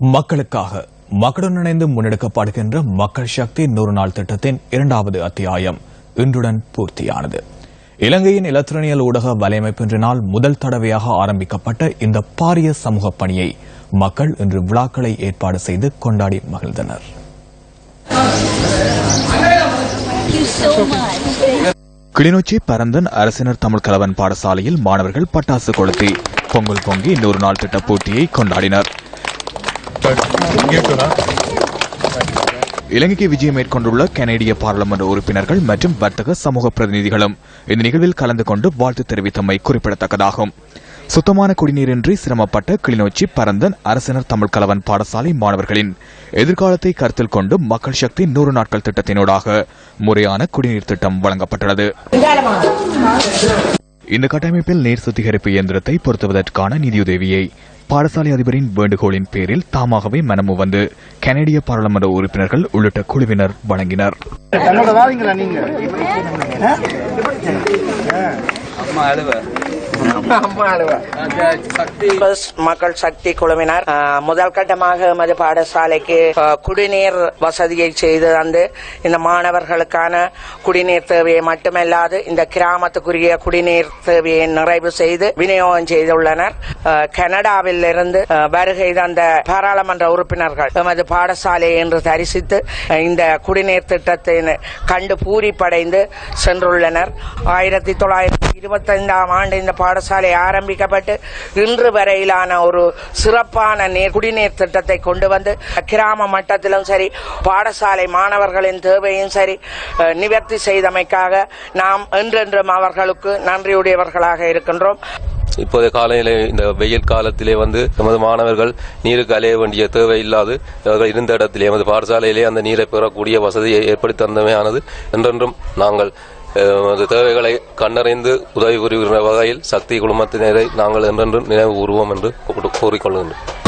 மக்களுக்காக மக்களுடன் இணைந்து முன்னெடுக்கப்படுகின்ற மக்கள் சக்தி நூறு நாள் திட்டத்தின் இரண்டாவது அத்தியாயம் இன்றுடன் பூர்த்தியானது. இலங்கையின் இலத்திரனியல் ஊடக வலையமைப்பின்றினால் முதல் தடவையாக ஆரம்பிக்கப்பட்ட இந்த பாரிய சமூக பணியை மக்கள் இன்று விழாக்களை ஏற்பாடு செய்து கொண்டாடி மகிழ்ந்தனர். கிளிநொச்சி பரந்தன் அரசினர் தமிழ் கலவன் பாடசாலையில் மாணவர்கள் பட்டாசு கொளுத்தி பொங்கல் பொங்கி நூறு நாள் திட்ட போட்டியை கொண்டாடினர். இலங்கைக்கு விஜயம் மேற்கொண்டுள்ள கனேடிய பாராளுமன்ற உறுப்பினர்கள் மற்றும் வர்த்தக சமூக பிரதிநிதிகளும் இந்த நிகழ்வில் கலந்து கொண்டு வாழ்த்து தெரிவித்தமை குறிப்பிடத்தக்கதாகும். சுத்தமான குடிநீரின்றி சிரமப்பட்ட கிளிநொச்சி பரந்தன் அரசினர் தமிழ் கலவன் பாடசாலை மாணவர்களின் எதிர்காலத்தை கருத்தில் கொண்டு மக்கள் சக்தி நூறு நாட்கள் திட்டத்தினூடாக முறையான குடிநீர் திட்டம் வழங்கப்பட்டுள்ளது. இந்த கட்டமைப்பில் நீர் சுத்திகரிப்பு இயந்திரத்தை பொருத்துவதற்கான நிதியுதவியை பாடசாலை அதிபரின் வேண்டுகோளின் பேரில் தாமாகவே மனமு வந்து கனேடிய பாராளுமன்ற உறுப்பினர்கள் உள்ளிட்ட குழுவினர் வழங்கினர். தன்னோட வாதீங்களா நீங்க? மக்கள் சக்தி குழுவினர் முதல் கட்டமாக எமது பாடசாலைக்கு குடிநீர் வசதியை செய்து தந்து இந்த மாணவர்களுக்கான குடிநீர் தேவையை மட்டுமல்லாது இந்த கிராமத்துக்குரிய குடிநீர் தேவையை நிறைவு செய்து விநியோகம் செய்துள்ளனர். கனடாவில் இருந்து வருகை தந்த பாராளுமன்ற உறுப்பினர்கள் எமது பாடசாலையை இன்று தரிசித்து இந்த குடிநீர் திட்டத்தை கண்டு பூரிப்படைந்து சென்றுள்ளனர். ஆயிரத்தி தொள்ளாயிரத்தி இருபத்தைந்தாம் ஆண்டு இந்த பாடசாலை ஆரம்பிக்கப்பட்டு இன்று வரையிலான ஒரு சிறப்பான நீர் குடிநீர் திட்டத்தை கொண்டு வந்து கிராம மட்டத்திலும் சரி பாடசாலை மாணவர்களின் தேவையும் சரி நிவர்த்தி செய்தமைக்காக நாம் என்றென்றும் அவர்களுக்கு நன்றியுடையவர்களாக இருக்கின்றோம். இப்போதைய காலையிலே இந்த வெயில் காலத்திலே வந்து நமது மாணவர்கள் நீருக்கு அலைய வேண்டிய தேவை இல்லாது அவர்கள் இருந்த இடத்திலே எமது பாடசாலையிலே அந்த நீரை பெறக்கூடிய வசதியை ஏற்படுத்தி தந்தமையானது என்றென்றும் நாங்கள் எமது தேவைகளை கண்டறிந்து உதவி புரிகின்ற வகையில் சக்தி குழுமத்தினரை நாங்கள் என்றென்றும் நினைவு கூறுவோம் என்று கூ- கூறிக்கொள்கின்றோம்.